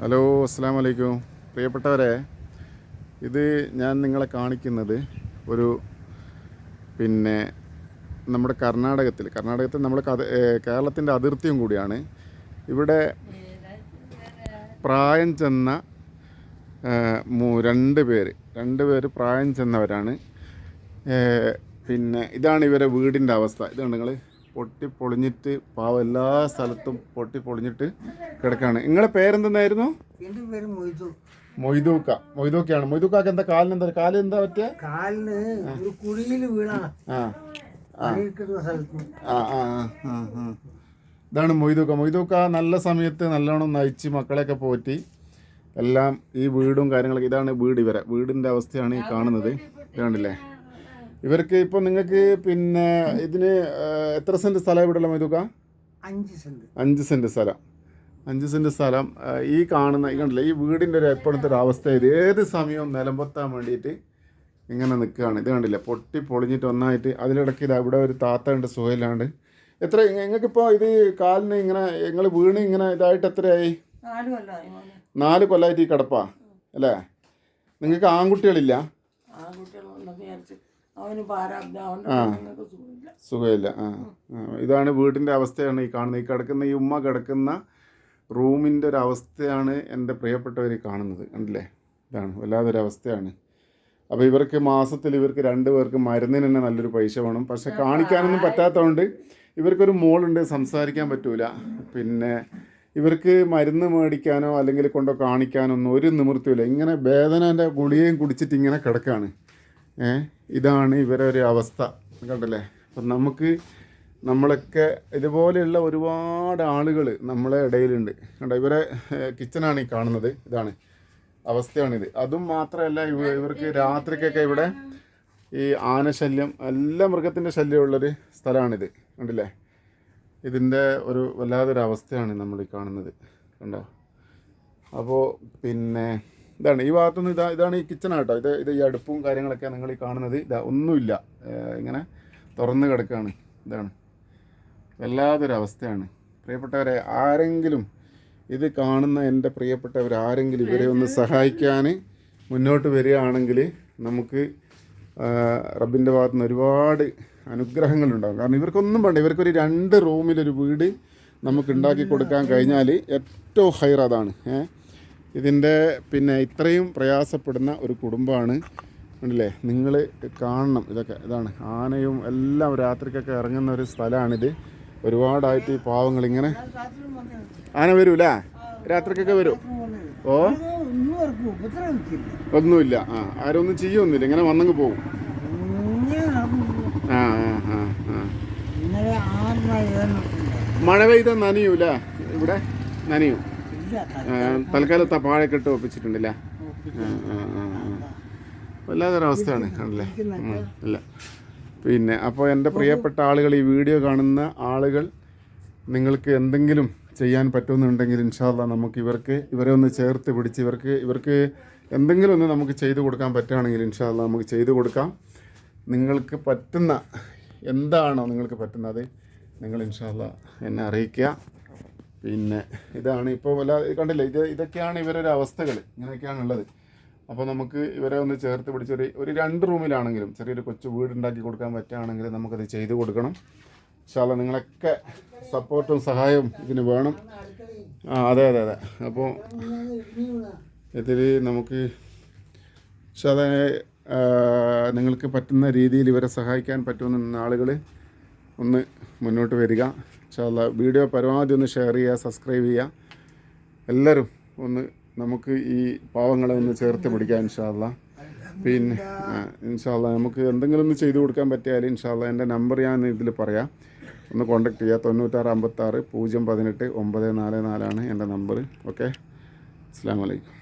Hello അസ്സാം വലൈക്കും പ്രിയപ്പെട്ടവരെ ഇത് ഞാൻ നിങ്ങളെ കാണിക്കുന്നത് ഒരു പിന്നെ നമ്മുടെ കർണാടകത്തിൽ. കർണാടകത്തിൽ നമ്മുടെ കേരളത്തിന്റെ അതിർത്തിയും കൂടിയാണ്. ഇവിടെ പ്രായം ചെന്ന രണ്ട് പേര്. രണ്ട് പേര് പ്രായം ചെന്നവരാണ്. പിന്നെ ഇതാണ് ഇവരെ വീടിന്റെ അവസ്ഥ. ഇതാണ് നിങ്ങൾ പൊട്ടി പൊളിഞ്ഞിട്ട് പാവം എല്ലാ സ്ഥലത്തും പൊട്ടി പൊളിഞ്ഞിട്ട് കിടക്കാണ്. നിങ്ങളെ പേരെന്തെന്നായിരുന്നു? എന്റെ പേര് മൊയ്തു. മൊയ്തൂക്ക. മൊയ്തൂക്കയാണ്. മൊയ്തൂക്കാക്ക് എന്താ? കാലിന് എന്താ? കാൽ എന്താ പറ്റിയ? കാലിന് ഒരു കുഴിയിൽ വീണാണ് ആ. ആ. ആ ആ, ആ. ഇതാണ് മൊയ്തൂക്ക. മൊയ്തൂക്ക നല്ല സമയത്ത് നല്ലോണം നയിച്ച് മക്കളെയൊക്കെ പോറ്റി എല്ലാം ഈ വീടും കാര്യങ്ങളൊക്കെ ഇതാണ് വീട് ഇവരെ. വീടിന്റെ അവസ്ഥയാണ് ഈ കാണുന്നത്. കണ്ടില്ലേ ഇവർക്ക് ഇപ്പോൾ നിങ്ങൾക്ക് പിന്നെ ഇതിന് എത്ര സെന്റ് സ്ഥലം ഇവിടെയുള്ള മൈതുക അഞ്ച് സെന്റ്. അഞ്ച് സെന്റ് സ്ഥലം. അഞ്ച് സെന്റ് സ്ഥലം ഈ കാണുന്ന ഈ കണ്ടില്ലേ ഈ വീടിന്റെ ഒരു എപ്പോഴത്തെ ഒരു അവസ്ഥ. ഇത് ഏത് സമയവും നിലമ്പൊത്താൻ വേണ്ടിയിട്ട് ഇങ്ങനെ നിൽക്കുകയാണ്. ഇത് കണ്ടില്ലേ പൊട്ടി പൊളിഞ്ഞിട്ട് ഒന്നായിട്ട് അതിലിടയ്ക്ക് ഇത് അവിടെ ഒരു താത്ത ഉണ്ട് സുഖമില്ലാണ്ട് എത്ര നിങ്ങൾക്കിപ്പോൾ ഇത് കാലിന് ഇങ്ങനെ നിങ്ങൾ വീണ് ഇങ്ങനെ ഇതായിട്ട് എത്രയായി? നാല് കൊല്ലമായി നാല് കൊല്ലമായിട്ട് ഈ കിടപ്പാ അല്ലേ? നിങ്ങൾക്ക് ആൺകുട്ടികളില്ല? അവന് സുഖമില്ല. ആ. ഇതാണ് വീടിന്റെ അവസ്ഥയാണ് ഈ കാണുന്നത്. ഈ കിടക്കുന്ന ഈ ഉമ്മ കിടക്കുന്ന റൂമിന്റെ ഒരു അവസ്ഥയാണ് എന്റെ പ്രിയപ്പെട്ടവർ കാണുന്നത്. കണ്ടില്ലേ? ഇതാണ് വല്ലാതൊരവസ്ഥയാണ് അപ്പോൾ ഇവർക്ക് മാസത്തിൽ ഇവർക്ക് രണ്ട് പേർക്ക് മരുന്നിന് തന്നെ നല്ലൊരു പൈസ വേണം. പക്ഷെ കാണിക്കാനൊന്നും പറ്റാത്തതുകൊണ്ട് ഇവർക്കൊരു മോളുണ്ട് സംസാരിക്കാൻ പറ്റൂല. പിന്നെ ഇവർക്ക് മരുന്ന് മേടിക്കാനോ അല്ലെങ്കിൽ കൊണ്ടോ കാണിക്കാനോ ഒന്നും ഒരു നിവൃത്തിയില്ല ഇങ്ങനെ വേദനന്റെ ഗുളികയും കുടിച്ചിട്ട് ഇങ്ങനെ കിടക്കുകയാണ് ഇതാണ് ഇവരൊരു അവസ്ഥ. കണ്ടല്ലേ? അപ്പം നമുക്ക് നമ്മളൊക്കെ ഇതുപോലെയുള്ള ഒരുപാട് ആളുകൾ നമ്മളെ ഇടയിലുണ്ട്. കണ്ടോ? ഇവരെ കിച്ചണാണ് ഈ കാണുന്നത്. ഇതാണ്. അവസ്ഥയാണിത്. അതും മാത്രമല്ല ഇവ ഇവർക്ക് രാത്രിക്കൊക്കെ ഇവിടെ ഈ ആനശല്യം എല്ലാ മൃഗത്തിന്റെ ശല്യമുള്ളൊരു സ്ഥലമാണിത്. കണ്ടില്ലേ? ഇതിന്റെ ഒരു വല്ലാതൊരു അവസ്ഥയാണ് നമ്മൾ ഈ കാണുന്നത്. കണ്ടോ? അപ്പോൾ പിന്നെ ഇതാണ് ഈ ഭാഗത്തുനിന്ന് ഇതാ ഇതാണ് ഈ കിച്ചൺ കേട്ടോ ഇത് ഇത് ഈ അടുപ്പും കാര്യങ്ങളൊക്കെ നിങ്ങൾ ഈ കാണുന്നത്. ഇതാ ഒന്നുമില്ല. ഇങ്ങനെ തുറന്ന് കിടക്കുകയാണ് ഇതാണ്. വല്ലാതൊരു അവസ്ഥയാണ് പ്രിയപ്പെട്ടവരെ ആരെങ്കിലും ഇത് കാണുന്ന എന്റെ പ്രിയപ്പെട്ടവർ ആരെങ്കിലും ഇവരെ ഒന്ന് സഹായിക്കാൻ മുന്നോട്ട് വരികയാണെങ്കിൽ നമുക്ക് റബ്ബിന്റെ ഭാഗത്തു നിന്ന് ഒരുപാട് അനുഗ്രഹങ്ങളുണ്ടാകും. കാരണം ഇവർക്കൊന്നും വേണ്ട. ഇവർക്കൊരു രണ്ട് റൂമിലൊരു വീട് നമുക്ക് ഉണ്ടാക്കി കൊടുക്കാൻ കഴിഞ്ഞാൽ ഏറ്റവും ഹൈർ അതാണ്. ഏ ഇതിന്റെ പിന്നെ ഇത്രയും പ്രയാസപ്പെടുന്ന ഒരു കുടുംബമാണ്. ഉണ്ടല്ലേ നിങ്ങൾ കാണണം. ഇതൊക്കെ ഇതാണ്. ആനയും എല്ലാം രാത്രിക്കൊക്കെ ഇറങ്ങുന്ന ഒരു സ്ഥലമാണിത്. ഒരുപാടായിട്ട് ഈ പാവങ്ങൾ ഇങ്ങനെ ആന വരൂല? രാത്രിക്കൊക്കെ വരും. ഓ? ഒന്നുമില്ല. ആ ആരും ഒന്നും ചെയ്യൊന്നുമില്ല ഇങ്ങനെ വന്നങ്ങ് പോകും. ആ ആ ആ മഴ പെയ്ത നനയൂല? ഇവിടെ നനയും. തൽക്കാലത്ത് ആ പാഴൊക്കെ ഇട്ട് ഒപ്പിച്ചിട്ടുണ്ടല്ലേ? വല്ലാത്തൊരവസ്ഥയാണ് ആണല്ലേ അല്ല പിന്നെ അപ്പോൾ എന്റെ പ്രിയപ്പെട്ട ആളുകൾ ഈ വീഡിയോ കാണുന്ന ആളുകൾ നിങ്ങൾക്ക് എന്തെങ്കിലും ചെയ്യാൻ പറ്റുമെന്നുണ്ടെങ്കിൽ ഇൻഷാല്ല നമുക്ക് ഇവർക്ക് ഇവരെ ഒന്ന് ചേർത്ത് പിടിച്ച് ഇവർക്ക് ഇവർക്ക് എന്തെങ്കിലും ഒന്ന് നമുക്ക് ചെയ്തു കൊടുക്കാൻ പറ്റുകയാണെങ്കിൽ ഇൻഷാല്ല നമുക്ക് ചെയ്തു കൊടുക്കാം. നിങ്ങൾക്ക് പറ്റുന്ന എന്താണോ നിങ്ങൾക്ക് പറ്റുന്നത് നിങ്ങൾ ഇൻഷാല്ല എന്നെ അറിയിക്കുക. പിന്നെ ഇതാണ് ഇപ്പോൾ വല്ല കണ്ടില്ലേ ഇത് ഇതൊക്കെയാണ് ഇവരൊരു അവസ്ഥകൾ ഇങ്ങനെയൊക്കെയാണ് ഉള്ളത് അപ്പോൾ നമുക്ക് ഇവരെ ഒന്ന് ചേർത്ത് പിടിച്ചൊരു ഒരു രണ്ട് റൂമിലാണെങ്കിലും ചെറിയൊരു കൊച്ചു വീടുണ്ടാക്കി കൊടുക്കാൻ പറ്റുകയാണെങ്കിൽ നമുക്കത് ചെയ്തു കൊടുക്കണം. ഇൻഷാല്ല നിങ്ങളൊക്കെ സപ്പോർട്ടും സഹായവും ഇതിന് വേണം. ആ അതെ അതെ അതെ. അപ്പോൾ ഇതിൽ നമുക്ക് ശാല നിങ്ങൾക്ക് പറ്റുന്ന രീതിയിൽ ഇവരെ സഹായിക്കാൻ പറ്റുമെന്ന് ആളുകൾ ഒന്ന് മുന്നോട്ട് വരിക. ചില വീഡിയോ പരമാവധി ഒന്ന് ഷെയർ ചെയ്യുക സബ്സ്ക്രൈബ് ചെയ്യുക. എല്ലാവരും ഒന്ന് നമുക്ക് ഈ പാവങ്ങളെ ഒന്ന് ചേർത്ത് പിടിക്കാം ഇൻഷാല്ല പിന്നെ ഇൻഷാല്ല നമുക്ക് എന്തെങ്കിലും ഒന്ന് ചെയ്തു കൊടുക്കാൻ പറ്റിയാൽ ഇൻഷാല്ല എന്റെ നമ്പർ ഞാൻ ഇതിൽ പറയാം. ഒന്ന് കോൺടാക്ട് ചെയ്യുക. തൊണ്ണൂറ്റാറ് അമ്പത്താറ് പൂജ്യം പതിനെട്ട് ഒമ്പത് നാല് നാലാണ് എന്റെ നമ്പർ. ഓക്കെ? അസ്സാം വലൈക്കും